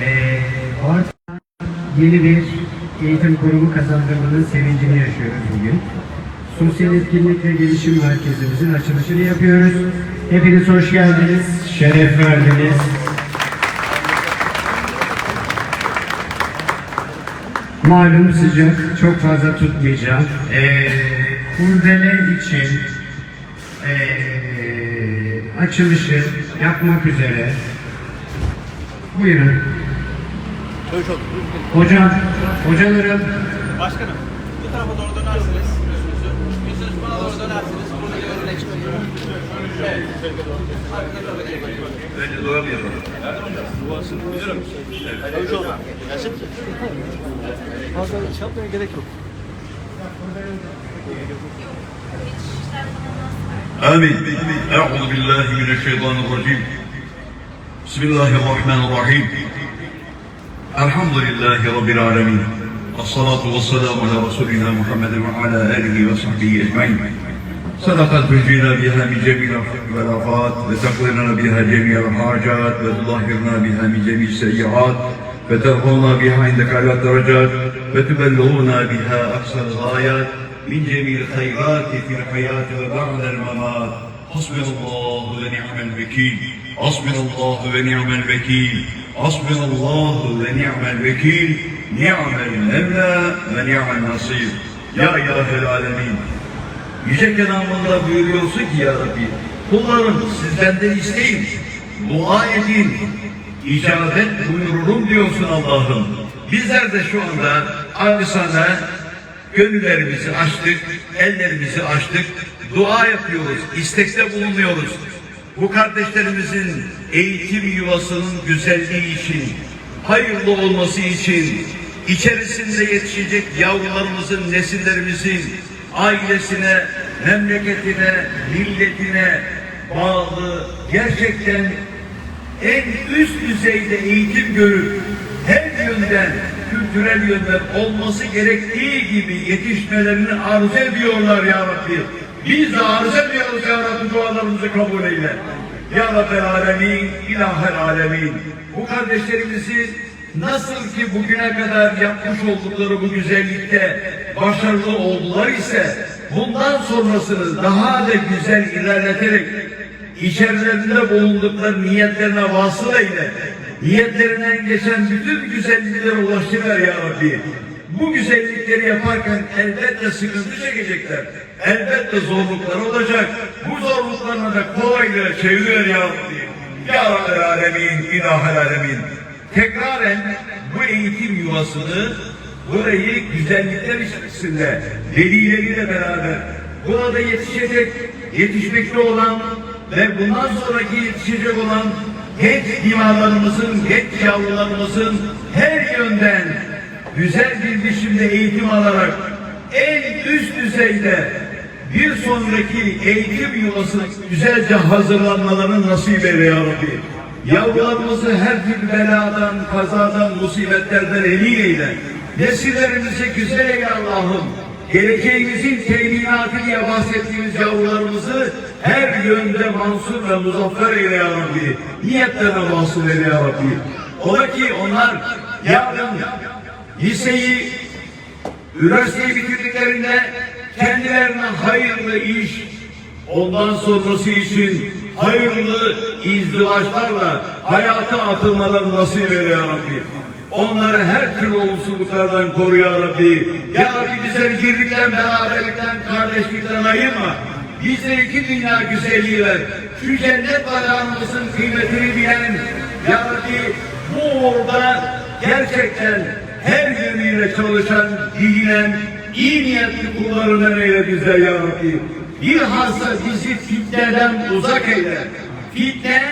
Ee, yeni bir eğitim kurumu kazandırmanın sevincini yaşıyoruz bugün. Sosyal Etkinlik ve Gelişim Merkezimizin açılışını yapıyoruz. Hepiniz hoş geldiniz, şeref verdiniz. Malum sıcak, çok fazla tutmayacağım. Ee, kurdele için ee, açılışı yapmak üzere. Buyurun. Hocam, hocalarım, Başkanım, bu tarafa doğru dönersiniz. Yüzünüzü, yüzünüz bana doğru dönersiniz. Burada bir örnek çıkıyor. Evet. Arkada doğru geçelim. Önce dua mı yapalım? Müdürüm. Öncü olma. Gelsin. Fazla şey yapmaya gerek yok. آمين أعوذ بالله من الشيطان الرجيم بسم الله الرحمن الرحيم الحمد لله رب العالمين الصلاة والسلام على رسولنا محمد وعلى آله وصحبه أجمعين. صدقت تنجينا بها من جميع الآفات وتقضي بها جميع الحاجات وتطهرنا بها من جميع السيئات وترفعنا بها عندك على الدرجات وتبلغنا بها أقصى الغايات من جميع الخيرات في الحياة وبعد الممات. Hasbunallahu ve ni'mel vekil. Hasbunallahu ve ni'mel vekil. Hasbunallahu ve ni'mel vekil. Ni'mel mevla ve ni'mel nasir. Ya ilahel. Yüce kelamında buyuruyorsun ki ya Rabbi, kullarım sizden de isteyin, dua edin, icabet buyururum diyorsun Allah'ım. Bizler de şu anda acısana gönüllerimizi açtık, ellerimizi açtık, dua yapıyoruz, istekte bulunuyoruz. Bu kardeşlerimizin eğitim yuvasının güzelliği için, hayırlı olması için, içerisinde yetişecek yavrularımızın, nesillerimizin ailesine, memleketine, milletine bağlı gerçekten en üst düzeyde eğitim görüp her yönden kültürel yönden olması gerektiği gibi yetişmelerini arzu ediyorlar ya Rabbi. Biz de arzu ediyoruz ya Rabbi dualarımızı kabul eyle. Ya Rabbel Alemin, İlahel Alemin. Bu kardeşlerimizi nasıl ki bugüne kadar yapmış oldukları bu güzellikte başarılı oldular ise bundan sonrasını daha da güzel ilerleterek içerilerinde bulundukları niyetlerine vasıl eyle. Niyetlerinden geçen bütün güzelliklere ulaştılar ya Rabbi. Bu güzellikleri yaparken elbette sıkıntı çekecekler. Elbette zorluklar olacak. Bu zorluklarına da kolaylığa çeviriyor ya Rabbi. Ya Rabbel Alemin, İlahel Alemin. Tekraren bu eğitim yuvasını burayı güzellikler içerisinde velileriyle beraber burada yetişecek, yetişmekte olan ve bundan sonraki yetişecek olan genç dimalarımızın, genç yavrularımızın her yönden güzel bir biçimde eğitim alarak en üst düzeyde bir sonraki eğitim yuvasına güzelce hazırlanmalarını nasip eyle ya Rabbi. Yavrularımızı her türlü beladan, kazadan, musibetlerden emin eyle. Nesillerimizi güzel eyle Allah'ım. Geleceğimizin teminatı diye bahsettiğimiz yavrularımızı her yönde mansur ve muzaffer eyle ya Rabbi. Niyetlerine mahsul eyle ya Rabbi. Ola ki onlar yarın liseyi, üniversiteyi bitirdiklerinde kendilerine hayırlı iş, ondan sonrası için hayırlı izdivaçlarla hayata atılmaları nasip eyle ya Rabbi. Onları her türlü olumsuzluklardan koru ya Rabbi. Ya Rabbi bizleri birlikten, beraberlikten, kardeşlikten ayırma. Bize iki dünya güzelliği ver. Şu cennet bayrağımızın kıymetini bilen Ya Rabbi bu orada gerçekten her yönüyle çalışan, bilinen, iyi niyetli kullarından eyle bizler ya Rabbi. Bilhassa bizi fitneden uzak eyle. Fitne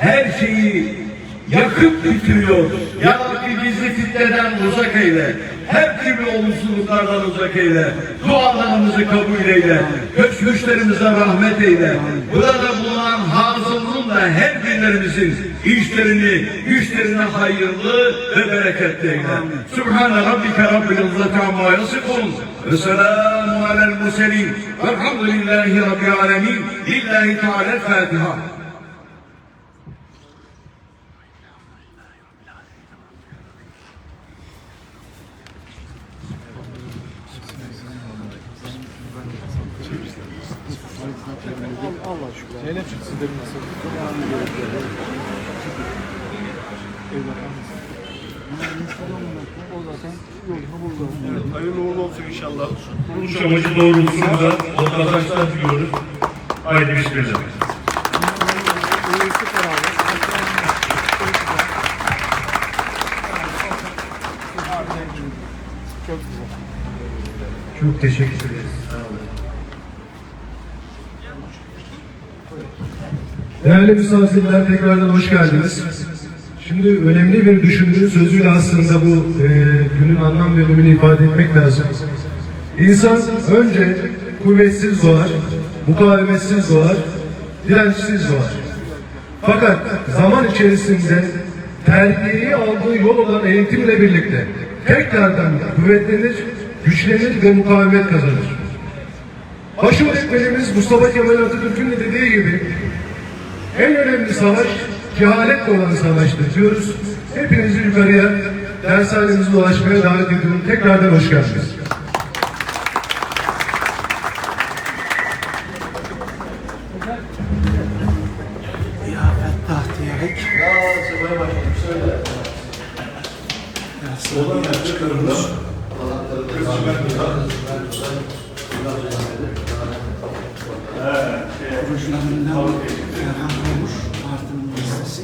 her şeyi yakıp bitiriyor. Ya Rabbi bizi fitneden uzak eyle. Her türlü olumsuzluklardan uzak eyle. Dualarımızı kabul eyle. Göçmüşlerimize rahmet eyle. Burada bulunan hazırlığın da her birlerimizin işlerini, güçlerine hayırlı ve bereketli eyle. Subhane Rabbike Rabbil İzzeti Amma Yasifun ve selamun alel muselin velhamdülillahi Rabbil Alemin. Lillahi Teala Fatiha. Neyle çıktı sizlerin nasıl? O zaten yolunu buldu. Evet, hayırlı uğurlu olsun inşallah. Kuruluş amacı doğrultusunda kazançlar diliyoruz. Haydi bismillah. Çok güzel. Çok teşekkür ederiz. Sağ olun. Değerli misafirler tekrardan hoş geldiniz. Şimdi önemli bir düşündüğün sözüyle aslında bu e, günün anlam ve önemini ifade etmek lazım. İnsan önce kuvvetsiz doğar, mukavemetsiz doğar, dirençsiz doğar. Fakat zaman içerisinde terbiyeyi aldığı yol olan eğitimle birlikte tekrardan kuvvetlenir, güçlenir ve mukavemet kazanır. Baş öğretmenimiz Mustafa Kemal Atatürk'ün de dediği gibi en önemli savaş cehaletle olan savaştır diyoruz. Hepinizi yukarıya dershanemize dolaşmaya davet ediyorum. Tekrardan hoş geldiniz. Kurucularından Erhan Komur, Mardin Üniversitesi,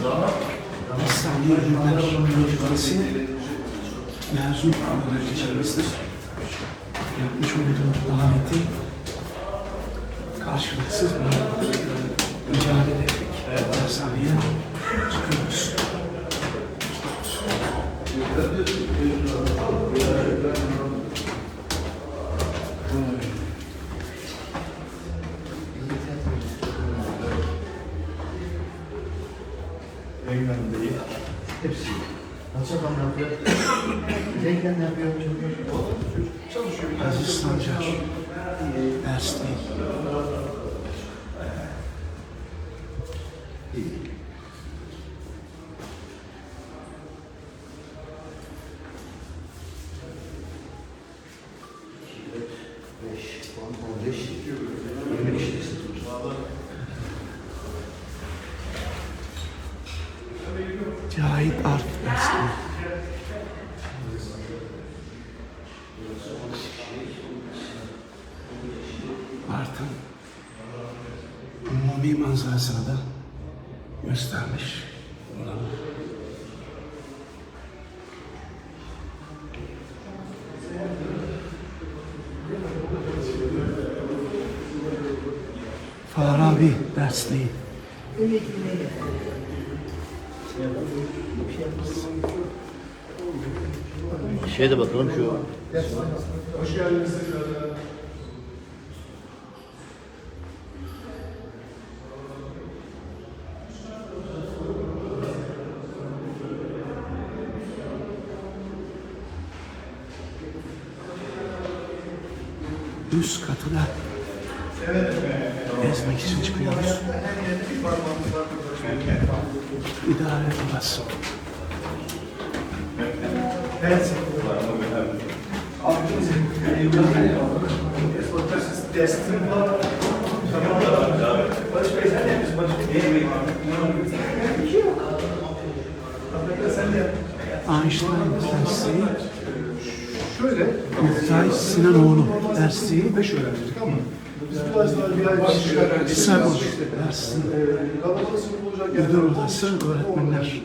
İslami Bilimler Üniversitesi mezun öğrencilerimizdir. Yapmış olduğu daveti karşılıksız bir mücadele ettik. Dershaneye çıkıyoruz. Aziz Thank you. Umumi manzarasını da göstermiş. Farabi dersliği. Şeye de bakalım şu Üst katına gezmek için çıkıyoruz. İdare odası. Einstein dersliği. Şöyle, Oktay Sinanoğlu dersliği. beş öğrencilik ama biz biraz daha bir ay dersliği. Kalabalık sınıf olacak Müdür odası, öğretmenler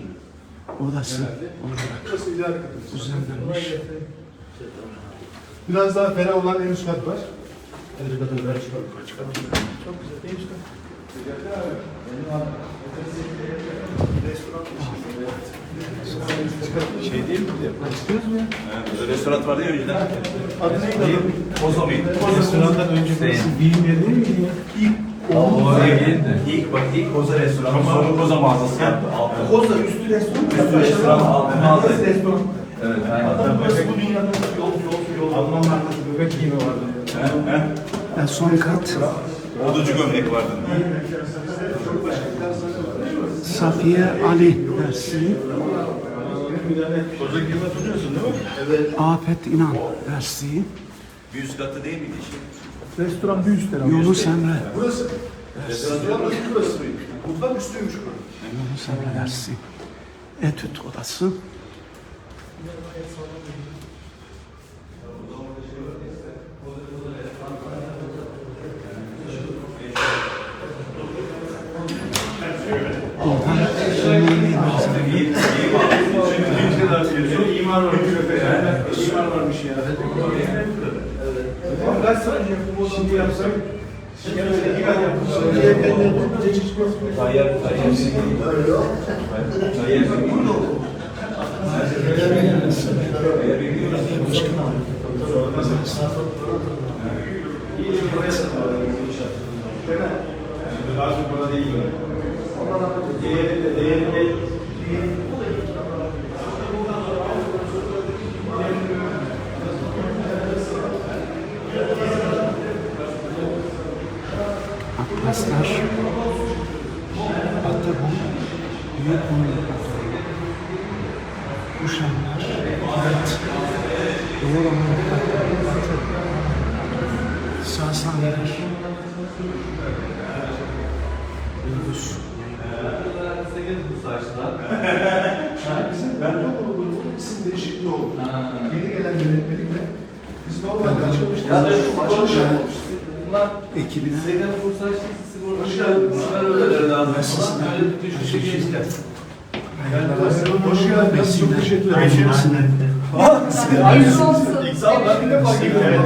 odası olarak düzenlenmiş. Biraz daha ferah olan en üst kat var. Restoran vardı ya önceden. Adı neydi? Koza mıydı? Restorandan önce burası yeri değil miydi ya? İlk O değildi. İlk bak ilk Koza restoranı sonra Koza mağazası yaptı. Altı. Koza üstü restoran. Üstü restoran, altı mağaza. Burası restoran. Evet. aynen. Adam burası bu dünyada yol yol yol. Alman markası bebek giyimi vardı. He, he. Son kat Odacı gömlek vardı. Safiye Ali dersliği. Koza gibi hatırlıyorsun değil mi? Evet. Afet İnan dersliği. Bir üst katı değil miydi işte? Restoran bir üst tarafı. Yunus Emre Burası Restoranın üstü burası mıydı? Mutfak üstüymüş burası. Yunus Emre dersi. Etüt odası. İmar varmış. İmar varmış ya. Tamam kaç sene önce olsun diye yapsak. Şimdi iki kat yapmışlar. Diye benden de çıkmaz. Tayyar, tayyar. Tayyar. Daha çok bana değil mi? Değeri de, değeri de, Atlaslar. Batı bu. Büyük Hunlu. Kuşanlar. Evet. Doğu Romanlıklar. Batı. Sasaniler. Yunus. Ben de okulun isim değişikliği oldu. Yeni gelen yönetmelikle biz normalde açılmıştık. Ya da açılış yapmıştık. Bunlar Ekibine. Seyden Bursa işte sigorta Hoş geldiniz. öyle lazım. Öyle düşüşe geçti. Hoş geldiniz. Çok teşekkür ederim. Ailesine. Aynısınız. İlk sağ ol. Ben bir defa geliyorum.